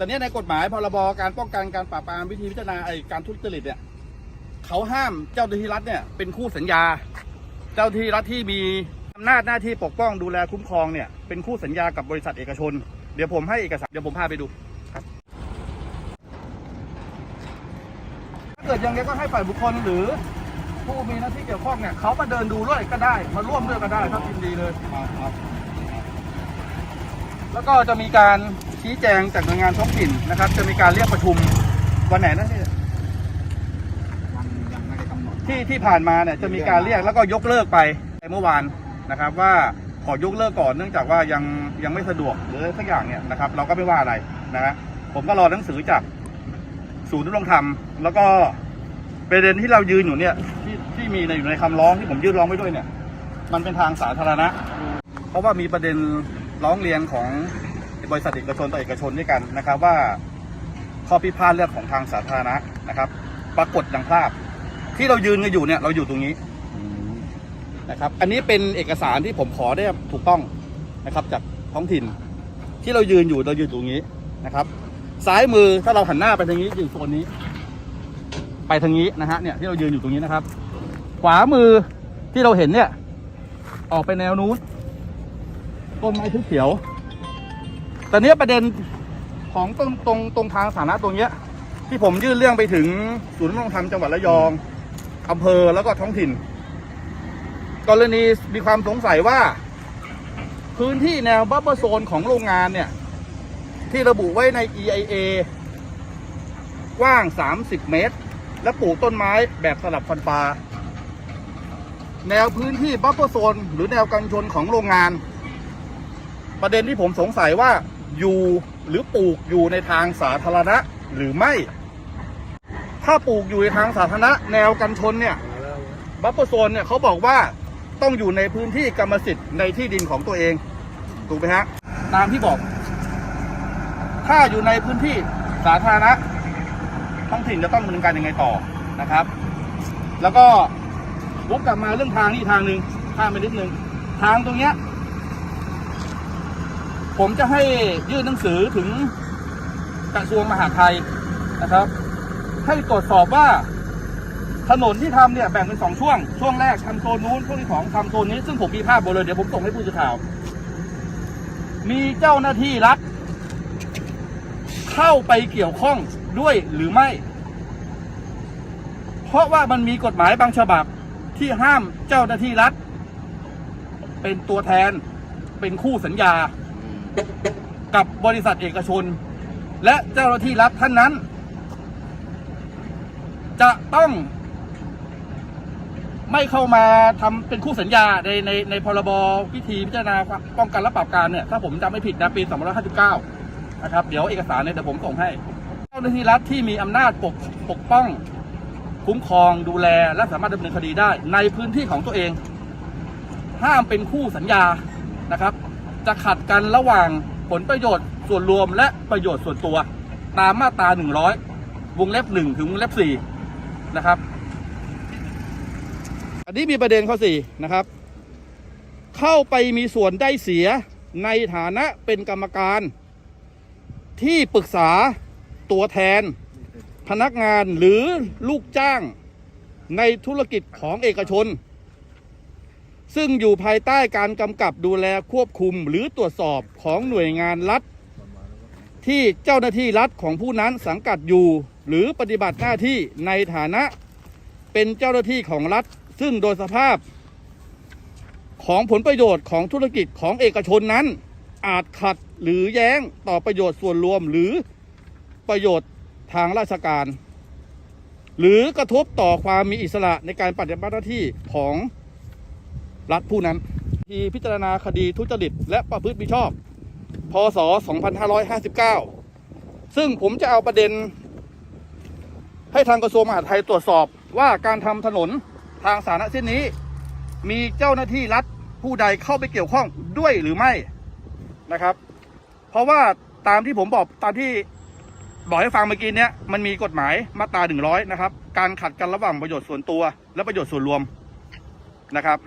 แต่เนี้ยในกฎหมายพรบการป้องกันการปราบปรามวิธีพิจารณาไอการทุจริตเนี่ยเขาห้ามเจ้าหน้าที่รัฐเนี่ยเป็นคู่สัญญา เจ้าหน้าที่รัฐที่มีอำนาจหน้าที่ปกป้องดูแลคุ้มครองเนี่ยเป็นคู่สัญญากับบริษัทเอกชน เดี๋ยวผมให้เอกสารเดี๋ยวผมพาไปดูครับถ้าเกิดยังไงก็ให้ฝ่ายบุคคลหรือ ผู้มีหน้าที่เกี่ยวข้องเนี่ยเขามาเดินดูด้วยก็ได้ มาร่วมด้วยก็ได้ครับยินดีเลย แล้วก็จะมีการชี้แจงจากหน่วยงานท้องถิ่นนะครับ จะมีการเรียกประชุมวันไหนนะที่ยังยังไม่ได้กำหนดที่ที่ผ่านมาเนี่ยจะมีการเรียกแล้วก็ยกเลิกไปเมื่อวานนะครับว่าขอยกเลิกก่อนเนื่องจากว่ายังยังไม่สะดวกหรือสักอย่างเนี่ยนะครับ เราก็ไม่ว่าอะไรนะฮะผมก็รอหนังสือจากศูนย์ดำรงธรรมแล้วก็ประเด็นที่เรายืนอยู่เนี่ยที่ที่มีในอยู่ในคำร้องที่ผมยื่นร้องไว้ด้วยเนี่ย มันเป็นทางสาธารณะ เพราะว่ามีประเด็น ร้องเรียนของบริษัทเอกชนต่อเอกชนด้วยกันนะครับ ว่าข้อพิพาทเรื่องของทางสาธารณะนะครับ ปรากฏดังภาพ ที่เรายืนกันอยู่เนี่ยเราอยู่ตรงนี้นะครับ อันนี้เป็นเอกสารที่ผมขอได้ถูกต้องนะครับ จากท้องถิ่น ที่เรายืนอยู่เรายืนตรงนี้นะครับ ซ้ายมือถ้าเราหันหน้าไปทางนี้อยู่โซนนี้ ไปทางนี้นะฮะเนี่ยที่เรายืนอยู่ตรงนี้นะครับ ขวามือที่เราเห็นเนี่ย ออกไปแนวนู้น ต้นไม้ทึบเขียวแต่เนี้ยประเด็นของตรงตรงตรงทางสาธารณะตรงเนี้ย ที่ผมยื่นเรื่องไปถึงศูนย์ดำรงธรรมจังหวัดระยองอำเภอแล้วก็ท้องถิ่น กรณีมีความสงสัยว่า พื้นที่แนวบัฟเฟอร์โซนของโรงงานเนี่ย ที่ระบุไว้ใน EIA กว้าง 30 เมตร และปลูกต้นไม้แบบสลับฟันปลาแนวพื้นที่บัฟเฟอร์โซนหรือแนวกันชนของโรงงาน ประเด็นที่ผมสงสัยว่าอยู่หรือปลูกอยู่ในทางสาธารณะหรือไม่ ถ้าปลูกอยู่ในทางสาธารณะแนวกันชนเนี่ยบัฟเฟอร์โซนเนี่ยเขาบอกว่าต้องอยู่ในพื้นที่กรรมสิทธิ์ในที่ดินของตัวเอง ถูกไหมฮะ ตามที่บอก ถ้าอยู่ในพื้นที่สาธารณะท้องถิ่นจะต้องดำเนินการยังไงต่อนะครับ แล้วก็วกกลับมาเรื่องทางนี่ทางหนึ่งข้ามไปนิดนึง ทางตรงเนี้ย ผมจะให้ยื่นหนังสือถึงกระทรวงมหาดไทยนะครับ ให้ตรวจสอบว่าถนนที่ทำเนี่ยแบ่งเป็นสองช่วง ช่วงแรกทำโซนนู้นช่วงที่สองทำโซนนี้ ซึ่งผมมีภาพบนเลยเดี๋ยวผมส่งให้ผู้สื่อข่าว มีเจ้าหน้าที่รัฐเข้าไปเกี่ยวข้องด้วยหรือไม่ เพราะว่ามันมีกฎหมายบางฉบับที่ห้ามเจ้าหน้าที่รัฐ เป็นตัวแทนเป็นคู่สัญญา กับบริษัทเอกชน และเจ้าหน้าที่รัฐท่านนั้น จะต้องไม่เข้ามาทำเป็นคู่สัญญาในในในพรบวิธีพิจารณาป้องกันและปราบปรามเนี่ย ถ้าผมจำไม่ผิดนะปี 2559 นะครับ เดี๋ยวเอกสารเนี่ยเดี๋ยวผมส่งให้เจ้าหน้าที่รัฐที่มีอำนาจปกปกป้อง คุ้มครองดูแลและสามารถดำเนินคดีได้ ในพื้นที่ของตัวเอง ห้ามเป็นคู่สัญญานะครับ จะขัดกันระหว่างผลประโยชน์ส่วนรวมและประโยชน์ส่วนตัว ตามมาตรา 100 วงเล็บ 1 ถึงวงเล็บ 4 นะครับ อันนี้มีประเด็นข้อ 4 นะครับ เข้าไปมีส่วนได้เสียในฐานะเป็นกรรมการ ที่ปรึกษาตัวแทน พนักงานหรือลูกจ้างในธุรกิจของเอกชน ซึ่งอยู่ภายใต้การกำกับดูแลควบคุมหรือตรวจสอบของหน่วยงานรัฐ ที่เจ้าหน้าที่รัฐของผู้นั้นสังกัดอยู่ หรือปฏิบัติหน้าที่ในฐานะเป็นเจ้าหน้าที่ของรัฐ ซึ่งโดยสภาพของผลประโยชน์ของธุรกิจของเอกชนนั้น อาจขัดหรือแย้งต่อประโยชน์ส่วนรวมหรือประโยชน์ทางราชการ หรือกระทบต่อความมีอิสระในการปฏิบัติหน้าที่ของ รัฐผู้นั้น ที่พิจารณาคดีทุจริต และประพฤติมิชอบ พศ 2559 ซึ่งผมจะเอาประเด็น ให้ทางกระทรวงมหาดไทยตรวจสอบว่าการทำถนนทางสาธารณะเส้นนี้ มีเจ้าหน้าที่รัฐผู้ใดเข้าไปเกี่ยวข้องด้วยหรือไม่นะครับ เพราะว่าตามที่ผมบอกตามที่บอกให้ฟังเมื่อกี้เนี้ยมันมีกฎหมายมาตราหนึ่งร้อยนะครับ การขัดกันระหว่างประโยชน์ส่วนตัว และประโยชน์ส่วนรวมนะครับ